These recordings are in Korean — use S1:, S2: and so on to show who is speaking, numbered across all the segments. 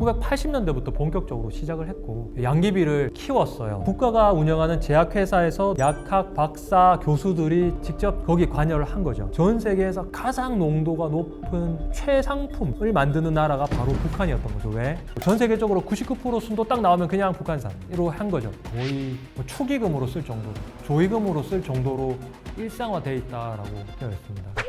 S1: 1980년대부터 본격적으로 시작을 했고 양귀비를 키웠어요. 국가가 운영하는 제약회사에서 약학 박사 교수들이 직접 거기 관여를 한 거죠. 전 세계에서 가장 농도가 높은 최상품을 만드는 나라가 바로 북한이었던 거죠. 왜? 전 세계적으로 99% 순도 딱 나오면 그냥 북한산으로 한 거죠. 거의 뭐 축의금으로 쓸 정도로 조의금으로 쓸 정도로 일상화돼 있다라고 되어 있습니다.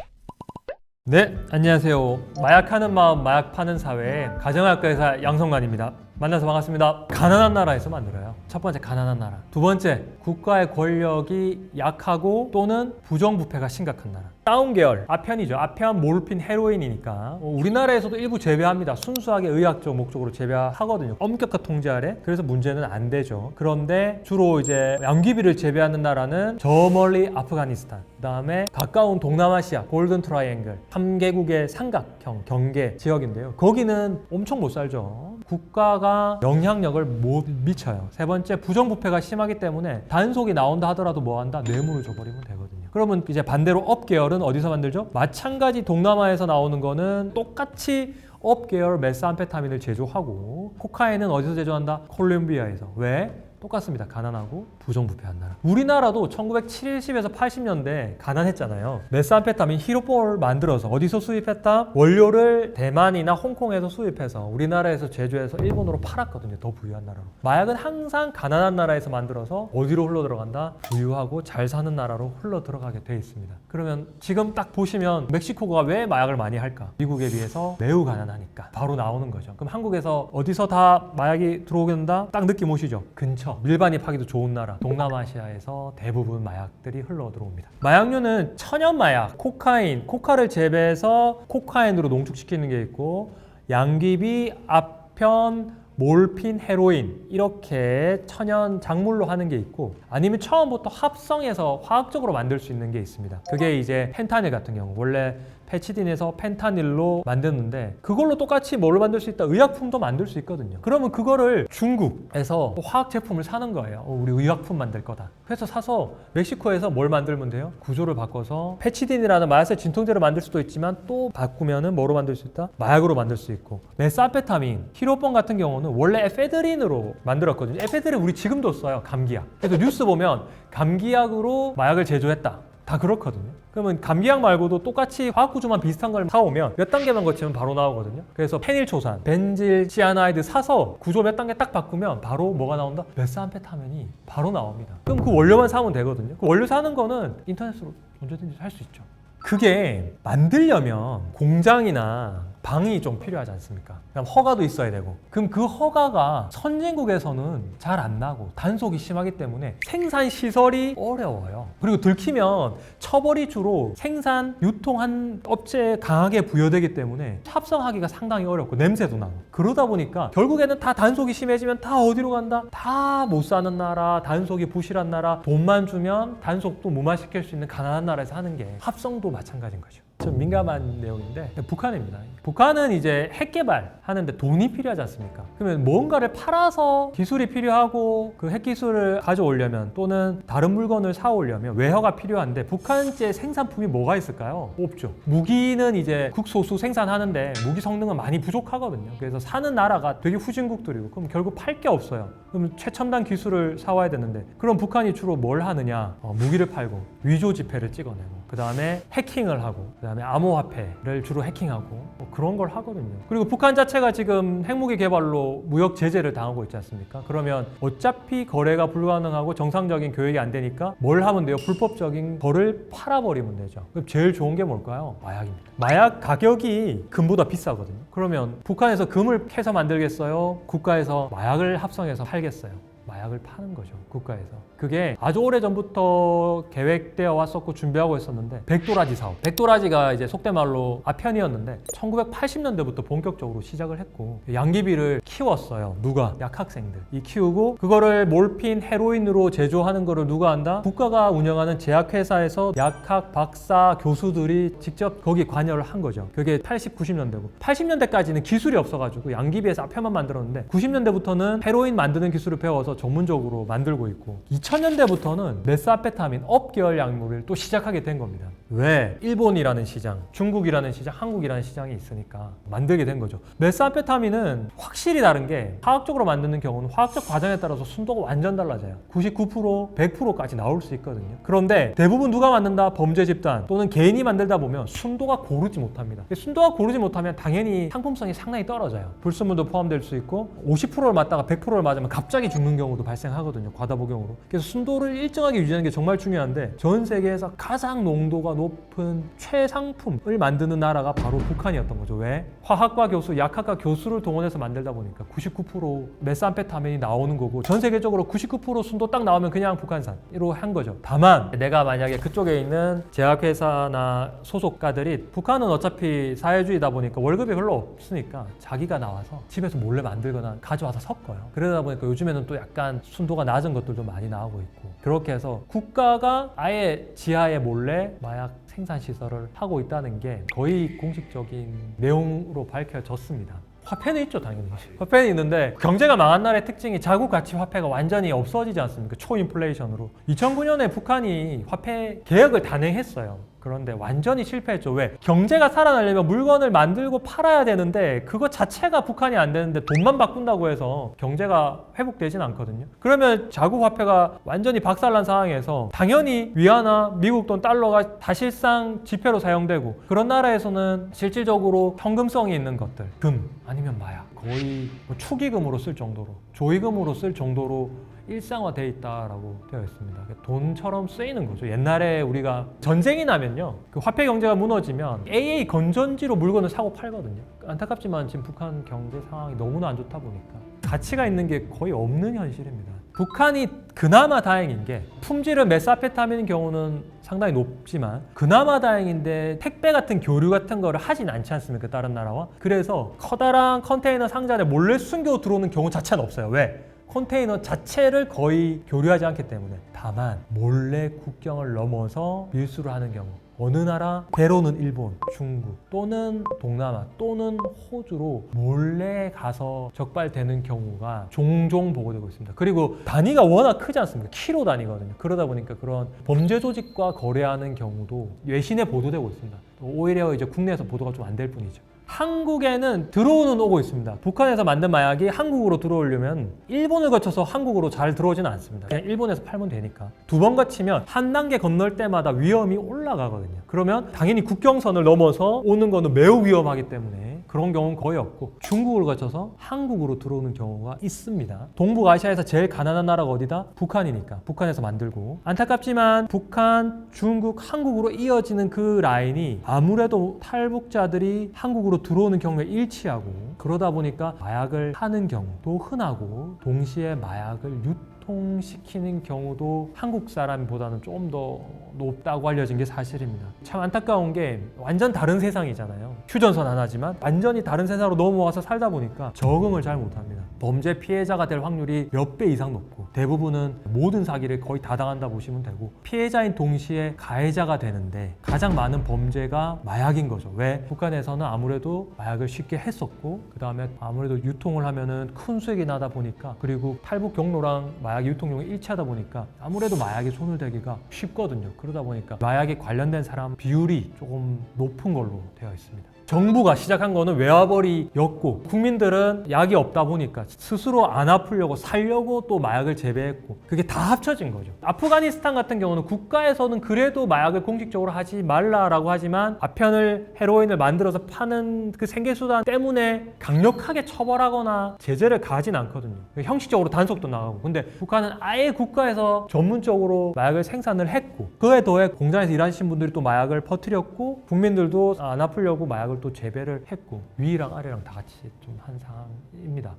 S1: 네, 안녕하세요. 마약하는 마음, 마약 파는 사회 가정학과 의사 양성관입니다. 만나서 반갑습니다. 가난한 나라에서 만들어요. 첫 번째 가난한 나라. 두 번째 국가의 권력이 약하고 또는 부정부패가 심각한 나라. 다운 계열 아편이죠. 아편, 몰핀, 헤로인이니까 어, 우리나라에서도 일부 재배합니다. 순수하게 의학적 목적으로 재배하거든요. 엄격한 통제 아래. 그래서 문제는 안 되죠. 그런데 주로 이제 양귀비를 재배하는 나라는 저 멀리 아프가니스탄, 그 다음에 가까운 동남아시아 골든 트라이앵글 3개국의 삼각형 경계 지역인데요. 거기는 엄청 못 살죠. 국가가 영향력을 못 미쳐요. 세 번째 부정부패가 심하기 때문에 단속이 나온다 하더라도 뭐 한다 뇌물을 줘버리면 되거든요. 그러면 이제 반대로 업 계열은 어디서 만들죠? 마찬가지 동남아에서 나오는 거는 똑같이 업 계열 메스암페타민을 제조하고 코카인은 어디서 제조한다? 콜롬비아에서. 왜? 똑같습니다. 가난하고 부정부패한 나라. 우리나라도 1970에서 80년대 가난했잖아요. 메스암페타민 히로폴 만들어서 어디서 수입했다? 원료를 대만이나 홍콩에서 수입해서 우리나라에서 제조해서 일본으로 팔았거든요. 더 부유한 나라로. 마약은 항상 가난한 나라에서 만들어서 어디로 흘러 들어간다? 부유하고 잘 사는 나라로 흘러 들어가게 돼 있습니다. 그러면 지금 딱 보시면 멕시코가 왜 마약을 많이 할까? 미국에 비해서 매우 가난하니까 바로 나오는 거죠. 그럼 한국에서 어디서 다 마약이 들어오게 된다? 딱 느낌 오시죠? 근처 밀반입하기도 좋은 나라 동남아시아에서 대부분 마약들이 흘러 들어옵니다. 마약류는 천연 마약, 코카인, 코카를 재배해서 코카인으로 농축시키는 게 있고 양귀비, 아편, 몰핀, 헤로인 이렇게 천연 작물로 하는 게 있고 아니면 처음부터 합성해서 화학적으로 만들 수 있는 게 있습니다. 그게 이제 펜타닐 같은 경우 원래 페치딘에서 펜타닐로 만드는데 그걸로 똑같이 뭘로 만들 수 있다? 의약품도 만들 수 있거든요. 그러면 그거를 중국에서 화학 제품을 사는 거예요. 어, 우리 의약품 만들 거다. 그래서 사서 멕시코에서 뭘 만들면 돼요? 구조를 바꿔서 페치딘이라는 마약의 진통제를 만들 수도 있지만 또 바꾸면은 뭐로 만들 수 있다? 마약으로 만들 수 있고 메사페타민, 히로폰 같은 경우는 원래 에페드린으로 만들었거든요. 에페드린 우리 지금도 써요. 감기약. 그래서 뉴스 보면 감기약으로 마약을 제조했다. 다 그렇거든요. 그러면 감기약 말고도 똑같이 화학 구조만 비슷한 걸 사오면 몇 단계만 거치면 바로 나오거든요. 그래서 페닐초산, 벤질, 시아나이드 사서 구조 몇 단계 딱 바꾸면 바로 뭐가 나온다? 메스암페타민이 바로 나옵니다. 그럼 그 원료만 사면 되거든요. 그 원료 사는 거는 인터넷으로 언제든지 살 수 있죠. 그게 만들려면 공장이나 방이 좀 필요하지 않습니까? 그럼 허가도 있어야 되고. 그럼 그 허가가 선진국에서는 잘 안 나고 단속이 심하기 때문에 생산 시설이 어려워요. 그리고 들키면 처벌이 주로 생산, 유통한 업체에 강하게 부여되기 때문에 합성하기가 상당히 어렵고 냄새도 나고. 그러다 보니까 결국에는 다 단속이 심해지면 다 어디로 간다? 다 못 사는 나라, 단속이 부실한 나라, 돈만 주면 단속도 무마시킬 수 있는 가난한 나라에서 하는 게 합성도 마찬가지인 거죠. 좀 민감한 내용인데 북한입니다. 북한은 이제 핵 개발하는데 돈이 필요하지 않습니까? 그러면 뭔가를 팔아서 기술이 필요하고 그 핵 기술을 가져오려면 또는 다른 물건을 사오려면 외화가 필요한데 북한제 생산품이 뭐가 있을까요? 없죠. 무기는 이제 극소수 생산하는데 무기 성능은 많이 부족하거든요. 그래서 사는 나라가 되게 후진국들이고 그럼 결국 팔 게 없어요. 그럼 최첨단 기술을 사와야 되는데 그럼 북한이 주로 뭘 하느냐? 어, 무기를 팔고 위조 지폐를 찍어내고 그 다음에 해킹을 하고 그 다음에 암호화폐를 주로 해킹하고 뭐 그런 걸 하거든요. 그리고 북한 자체가 지금 핵무기 개발로 무역 제재를 당하고 있지 않습니까? 그러면 어차피 거래가 불가능하고 정상적인 교육이 안 되니까 뭘 하면 돼요? 불법적인 거를 팔아버리면 되죠. 제일 좋은 게 뭘까요? 마약입니다. 마약 가격이 금보다 비싸거든요. 그러면 북한에서 금을 캐서 만들겠어요? 국가에서 마약을 합성해서 팔겠어요? 마약을 파는 거죠 국가에서 그게 아주 오래 전부터 계획되어 왔었고 준비하고 있었는데 백도라지 사업. 백도라지가 이제 속된 말로 아편이었는데 1980년대부터 본격적으로 시작을 했고 양귀비를 키웠어요 누가? 약학생들. 이 키우고 그거를 몰핀 헤로인으로 제조하는 거를 누가 한다? 국가가 운영하는 제약회사에서 약학 박사 교수들이 직접 거기 관여를 한 거죠. 그게 80, 90년대고. 80년대까지는 기술이 없어가지고 양귀비에서 아편만 만들었는데 90년대부터는 헤로인 만드는 기술을 배워서 전문적으로 만들고 있고 2000년대부터는 메스아페타민 업계열 약물을 또 시작하게 된 겁니다. 왜? 일본이라는 시장, 중국이라는 시장, 한국이라는 시장이 있으니까 만들게 된 거죠. 메스아페타민은 확실히 다른 게 화학적으로 만드는 경우는 화학적 과정에 따라서 순도가 완전 달라져요. 99%, 100%까지 나올 수 있거든요. 그런데 대부분 누가 만든다? 범죄 집단 또는 개인이 만들다 보면 순도가 고르지 못합니다. 순도가 고르지 못하면 당연히 상품성이 상당히 떨어져요. 불순물도 포함될 수 있고 50%를 맞다가 100%를 맞으면 갑자기 죽는 경우도 발생하거든요. 과다복용으로. 그래서 순도를 일정하게 유지하는 게 정말 중요한데 전 세계에서 가장 농도가 높은 최상품을 만드는 나라가 바로 북한이었던 거죠. 왜? 화학과 교수, 약학과 교수를 동원해서 만들다 보니까 99% 메스암페타민이 나오는 거고 전 세계적으로 99% 순도 딱 나오면 그냥 북한산으로 한 거죠. 다만 내가 만약에 그쪽에 있는 제약회사나 소속가들이 북한은 어차피 사회주의다 보니까 월급이 별로 없으니까 자기가 나와서 집에서 몰래 만들거나 가져와서 섞어요. 그러다 보니까 요즘에는 또 약간 순도가 낮은 것들도 많이 나 오고 있고. 그렇게 해서 국가가 아예 지하에 몰래 마약 생산 시설을 하고 있다는 게 거의 공식적인 내용으로 밝혀졌습니다. 화폐는 있죠 당연히. 화폐는 있는데 경제가 망한 나라의 특징이 자국 가치 화폐가 완전히 없어지지 않습니까? 초인플레이션으로. 2009년에 북한이 화폐 개혁을 단행했어요 그런데 완전히 실패했죠. 왜? 경제가 살아나려면 물건을 만들고 팔아야 되는데 그거 자체가 북한이 안 되는데 돈만 바꾼다고 해서 경제가 회복되진 않거든요. 그러면 자국 화폐가 완전히 박살난 상황에서 당연히 위안화 미국 돈 달러가 다실상 지폐로 사용되고 그런 나라에서는 실질적으로 현금성이 있는 것들 금 아니면 마약 거의 뭐 축의금으로 쓸 정도로 조의금으로 쓸 정도로 일상화돼 있다라고 되어 있습니다. 돈처럼 쓰이는 거죠. 옛날에 우리가 전쟁이 나면요, 그 화폐 경제가 무너지면 AA 건전지로 물건을 사고 팔거든요. 안타깝지만 지금 북한 경제 상황이 너무나 안 좋다 보니까 가치가 있는 게 거의 없는 현실입니다. 북한이 그나마 다행인 게 품질은 메사페타민 경우는 상당히 높지만 그나마 다행인데 택배 같은 교류 같은 거를 하진 않지 않습니까 다른 나라와 그래서 커다란 컨테이너 상자 안에 몰래 숨겨 들어오는 경우 자체는 없어요 왜? 컨테이너 자체를 거의 교류하지 않기 때문에 다만 몰래 국경을 넘어서 밀수를 하는 경우 어느 나라 배로는 일본, 중국 또는 동남아 또는 호주로 몰래 가서 적발되는 경우가 종종 보고되고 있습니다. 그리고 단위가 워낙 크지 않습니까? 키로 단위거든요. 그러다 보니까 그런 범죄 조직과 거래하는 경우도 외신에 보도되고 있습니다. 오히려 이제 국내에서 보도가 좀 안 될 뿐이죠. 한국에는 들어오는 오고 있습니다. 북한에서 만든 마약이 한국으로 들어오려면 일본을 거쳐서 한국으로 잘 들어오지는 않습니다. 그냥 일본에서 팔면 되니까. 두 번 거치면 한 단계 건널 때마다 위험이 올라가거든요. 그러면 당연히 국경선을 넘어서 오는 거는 매우 위험하기 때문에 그런 경우는 거의 없고 중국을 거쳐서 한국으로 들어오는 경우가 있습니다. 동북아시아에서 제일 가난한 나라가 어디다? 북한이니까. 북한에서 만들고. 안타깝지만 북한, 중국, 한국으로 이어지는 그 라인이 아무래도 탈북자들이 한국으로 들어오는 경우에 일치하고 그러다 보니까 마약을 하는 경우도 흔하고 동시에 마약을 유통 시키는 경우도 한국 사람보다는 좀더 높다고 알려진 게 사실입니다. 참 안타까운 게 완전 다른 세상이잖아요. 휴전선 하나지만 완전히 다른 세상으로 넘어와서 살다 보니까 적응을 잘 못합니다. 범죄 피해자가 될 확률이 몇 배 이상 높고 대부분은 모든 사기를 거의 다 당한다 보시면 되고 피해자인 동시에 가해자가 되는데 가장 많은 범죄가 마약인 거죠. 왜? 북한에서는 아무래도 마약을 쉽게 했었고 그 다음에 아무래도 유통을 하면은 큰 수익이 나다 보니까 그리고 탈북 경로랑 마약 유통용이 일치하다 보니까 아무래도 마약에 손을 대기가 쉽거든요. 그러다 보니까 마약에 관련된 사람 비율이 조금 높은 걸로 되어 있습니다. 정부가 시작한 거는 외화벌이였고 국민들은 약이 없다 보니까 스스로 안 아프려고 살려고 또 마약을 재배했고 그게 다 합쳐진 거죠. 아프가니스탄 같은 경우는 국가에서는 그래도 마약을 공식적으로 하지 말라라고 하지만 아편을 헤로인을 만들어서 파는 그 생계수단 때문에 강력하게 처벌하거나 제재를 가진 않거든요. 형식적으로 단속도 나가고 근데 북한은 아예 국가에서 전문적으로 마약을 생산을 했고 그에 더해 공장에서 일하신 분들이 또 마약을 퍼뜨렸고 국민들도 안 아프려고 마약을 또 재배를 했고 위랑 아래랑 다 같이 좀 한 상황입니다.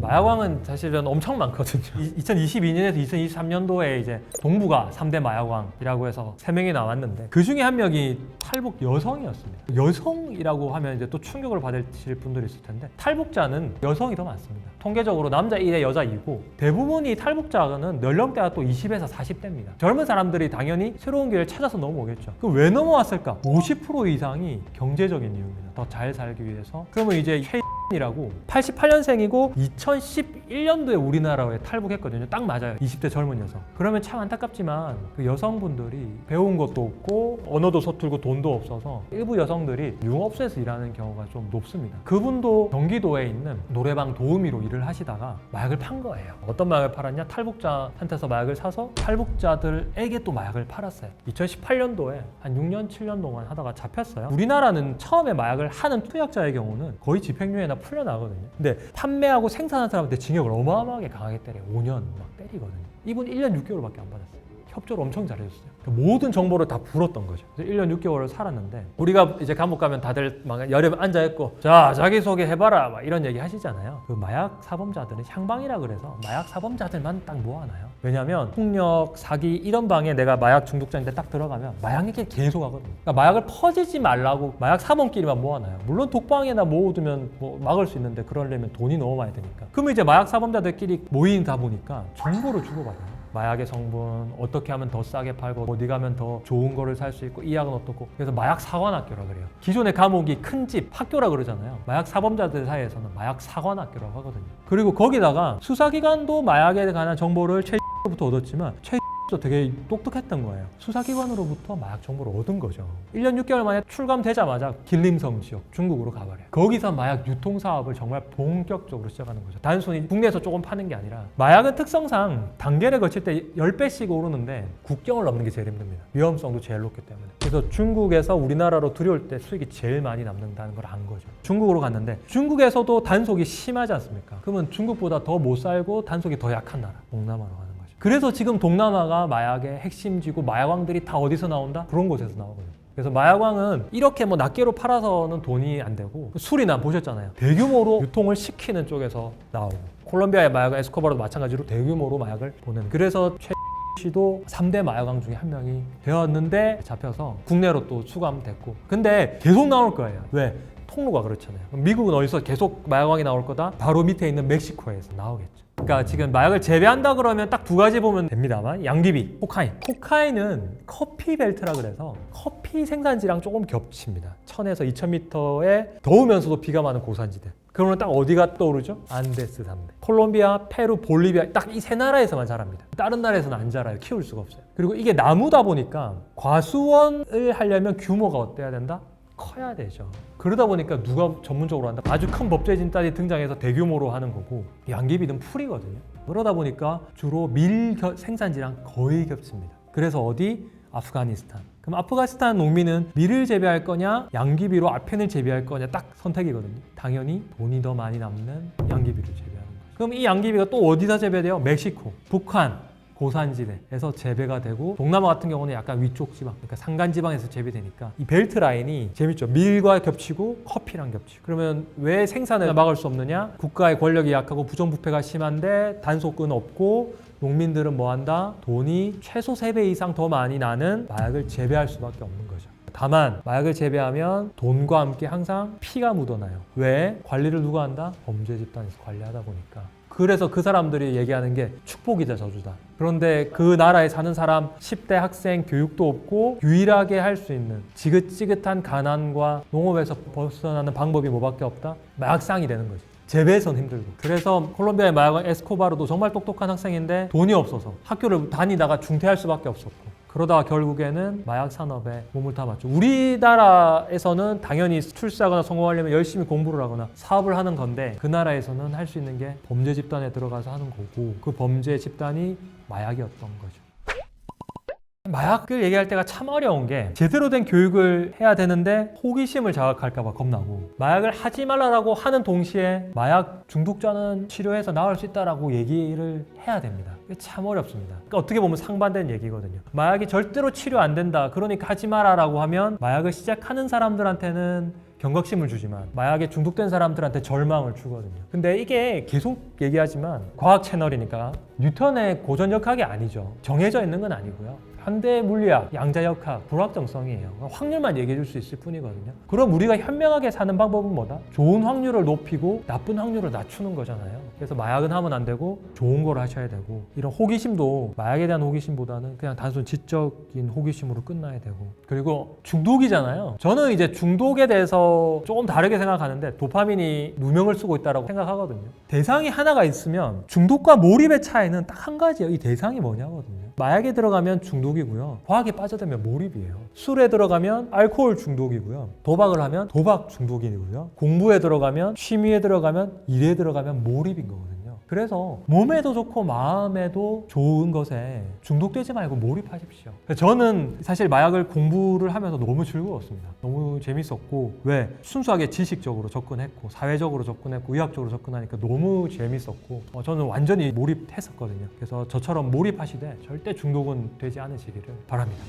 S1: 마약왕은 사실은 엄청 많거든요. 2022년에서 2023년도에 이제 동부가 3대 마약왕이라고 해서 3명이 나왔는데 그 중에 한 명이 탈북 여성이었습니다. 여성이라고 하면 이제 또 충격을 받으실 분들이 있을 텐데 탈북자는 여성이 더 많습니다. 통계적으로 남자 1에 여자 2고 대부분이 탈북자는 연령대가 또 20에서 40대입니다. 젊은 사람들이 당연히 새로운 길을 찾아서 넘어오겠죠. 그 왜 넘어왔을까? 50% 이상이 경제적인 이유입니다. 더 잘 살기 위해서. 그러면 이제 K 이라고 88년생이고 2011년도에 우리나라에 탈북했거든요. 딱 맞아요. 20대 젊은 여성. 그러면 참 안타깝지만 그 여성분들이 배운 것도 없고 언어도 서툴고 돈도 없어서 일부 여성들이 융업소에서 일하는 경우가 좀 높습니다. 그분도 경기도에 있는 노래방 도우미로 일을 하시다가 마약을 판 거예요. 어떤 마약을 팔았냐? 탈북자한테서 마약을 사서 탈북자들에게 또 마약을 팔았어요. 2018년도에 한 6년, 7년 동안 하다가 잡혔어요. 우리나라는 처음에 마약을 하는 투약자의 경우는 거의 집행유예나 풀려나거든요. 근데 판매하고 생산한 사람한테 징역을 어마어마하게 강하게 때려요. 5년 막 때리거든요. 이분 1년 6개월밖에 안 받았어요. 협조를 엄청 잘해줬어요. 그 모든 정보를 다 불었던 거죠. 그래서 1년 6개월을 살았는데 우리가 이제 감옥 가면 다들 막 열에 앉아 있고 자 자기 소개 해봐라 막 이런 얘기 하시잖아요. 그 마약 사범자들은 향방이라 그래서 마약 사범자들만 딱 모아놔요. 왜냐하면 폭력, 사기 이런 방에 내가 마약 중독자인데 딱 들어가면 마약 얘기 계속 하거든요. 그러니까 마약을 퍼지지 말라고 마약 사범끼리만 모아놔요. 물론 독방에나 모아두면 뭐 막을 수 있는데 그러려면 돈이 너무 많이 드니까. 그러면 이제 마약 사범자들끼리 모이다 보니까 정보를 주고받아요. 마약의 성분 어떻게 하면 더 싸게 팔고 어디 가면 더 좋은 거를 살 수 있고 이 약은 어떻고. 그래서 마약 사관학교라 그래요. 기존의 감옥이 큰 집 학교라 그러잖아요. 마약 사범자들 사이에서는 마약 사관학교라고 하거든요. 그리고 거기다가 수사기관도 마약에 관한 정보를 최부터 얻었지만 최 도 되게 똑똑했던 거예요. 수사기관으로부터 마약 정보를 얻은 거죠. 1년 6개월 만에 출감되자마자 길림성 지역 중국으로 가버려요. 거기서 마약 유통 사업을 정말 본격적으로 시작하는 거죠. 단순히 국내에서 조금 파는 게 아니라 마약은 특성상 단계를 거칠 때 10배씩 오르는데 국경을 넘는 게 제일 힘듭니다. 위험성도 제일 높기 때문에. 그래서 중국에서 우리나라로 들여올 때 수익이 제일 많이 남는다는 걸 안 거죠. 중국으로 갔는데 중국에서도 단속이 심하지 않습니까? 그러면 중국보다 더 못 살고 단속이 더 약한 나라 동남아로 가는. 그래서 지금 동남아가 마약의 핵심지고 마약왕들이 다 어디서 나온다? 그런 곳에서 나오거든요. 그래서 마약왕은 이렇게 뭐 낱개로 팔아서는 돈이 안 되고 술이나 보셨잖아요. 대규모로 유통을 시키는 쪽에서 나오고 콜롬비아의 마약은 에스코바로도 마찬가지로 대규모로 마약을 보내는 그래서 최 씨도 3대 마약왕 중에 한 명이 되었는데 잡혀서 국내로 또 수감됐고 근데 계속 나올 거예요. 왜? 통로가 그렇잖아요. 미국은 어디서 계속 마약왕이 나올 거다? 바로 밑에 있는 멕시코에서 나오겠죠. 그러니까 지금 마약을 재배한다 그러면 딱 두 가지 보면 됩니다만 양귀비, 코카인. 코카인은 커피 벨트라 그래서 커피 생산지랑 조금 겹칩니다. 1000에서 2000m에 더우면서도 비가 많은 고산지대. 그러면 딱 어디가 떠오르죠? 안데스 산맥. 콜롬비아, 페루, 볼리비아 딱 이 세 나라에서만 자랍니다. 다른 나라에서는 안 자라요. 키울 수가 없어요. 그리고 이게 나무다 보니까 과수원을 하려면 규모가 어때야 된다? 커야 되죠. 그러다 보니까 누가 전문적으로 한다? 아주 큰 법제진단이 등장해서 대규모로 하는 거고 양귀비는 풀이거든요. 그러다 보니까 주로 밀 겨- 생산지랑 거의 겹칩니다. 그래서 어디? 아프가니스탄. 그럼 아프가니스탄 농민은 밀을 재배할 거냐, 양귀비로 아펜을 재배할 거냐 딱 선택이거든요. 당연히 돈이 더 많이 남는 양귀비를 재배하는 거죠. 그럼 이 양귀비가 또 어디다 재배돼요? 멕시코, 북한, 고산지대에서 재배가 되고 동남아 같은 경우는 약간 위쪽 지방, 그러니까 산간 지방에서 재배되니까 이 벨트 라인이 재밌죠. 밀과 겹치고 커피랑 겹치고. 그러면 왜 생산을 막을 수 없느냐? 국가의 권력이 약하고 부정부패가 심한데 단속은 없고 농민들은 뭐 한다? 돈이 최소 3배 이상 더 많이 나는 마약을 재배할 수밖에 없는 거죠. 다만 마약을 재배하면 돈과 함께 항상 피가 묻어나요. 왜? 관리를 누가 한다? 범죄 집단에서 관리하다 보니까. 그래서 그 사람들이 얘기하는 게 축복이다 저주다. 그런데 그 나라에 사는 사람 10대 학생 교육도 없고 유일하게 할 수 있는 지긋지긋한 가난과 농업에서 벗어나는 방법이 뭐밖에 없다? 마약상이 되는 거지. 재배선 힘들고. 그래서 콜롬비아의 마약은 에스코바르도 정말 똑똑한 학생인데 돈이 없어서 학교를 다니다가 중퇴할 수밖에 없었고. 그러다가 결국에는 마약 산업에 몸을 담았죠. 우리나라에서는 당연히 출세하거나 성공하려면 열심히 공부를 하거나 사업을 하는 건데 그 나라에서는 할 수 있는 게 범죄 집단에 들어가서 하는 거고 그 범죄 집단이 마약이었던 거죠. 마약을 얘기할 때가 참 어려운 게 제대로 된 교육을 해야 되는데 호기심을 자극할까봐 겁나고 마약을 하지 말라라고 하는 동시에 마약 중독자는 치료해서 나을 수 있다라고 얘기를 해야 됩니다. 이게 참 어렵습니다. 그러니까 어떻게 보면 상반된 얘기거든요. 마약이 절대로 치료 안 된다. 그러니까 하지 마라라고 하면 마약을 시작하는 사람들한테는 경각심을 주지만 마약에 중독된 사람들한테 절망을 주거든요. 근데 이게 계속 얘기하지만 과학 채널이니까 뉴턴의 고전역학이 아니죠. 정해져 있는 건 아니고요. 현대 물리학, 양자역학, 불확정성이에요. 확률만 얘기해 줄 수 있을 뿐이거든요. 그럼 우리가 현명하게 사는 방법은 뭐다? 좋은 확률을 높이고 나쁜 확률을 낮추는 거잖아요. 그래서 마약은 하면 안 되고 좋은 걸 하셔야 되고 이런 호기심도 마약에 대한 호기심보다는 그냥 단순 지적인 호기심으로 끝나야 되고 그리고 중독이잖아요. 저는 이제 중독에 대해서 조금 다르게 생각하는데 도파민이 누명을 쓰고 있다고 생각하거든요. 대상이 하나가 있으면 중독과 몰입의 차이는 딱 한 가지예요. 이 대상이 뭐냐거든요. 마약에 들어가면 중독이고요. 과학에 빠져들면 몰입이에요. 술에 들어가면 알코올 중독이고요. 도박을 하면 도박 중독이고요. 공부에 들어가면 취미에 들어가면 일에 들어가면 몰입인 거거든요. 그래서 몸에도 좋고 마음에도 좋은 것에 중독되지 말고 몰입하십시오. 저는 사실 마약을 공부를 하면서 너무 즐거웠습니다. 너무 재밌었고 왜 순수하게 지식적으로 접근했고 사회적으로 접근했고 의학적으로 접근하니까 너무 재밌었고 어, 저는 완전히 몰입했었거든요. 그래서 저처럼 몰입하시되 절대 중독은 되지 않으시기를 바랍니다.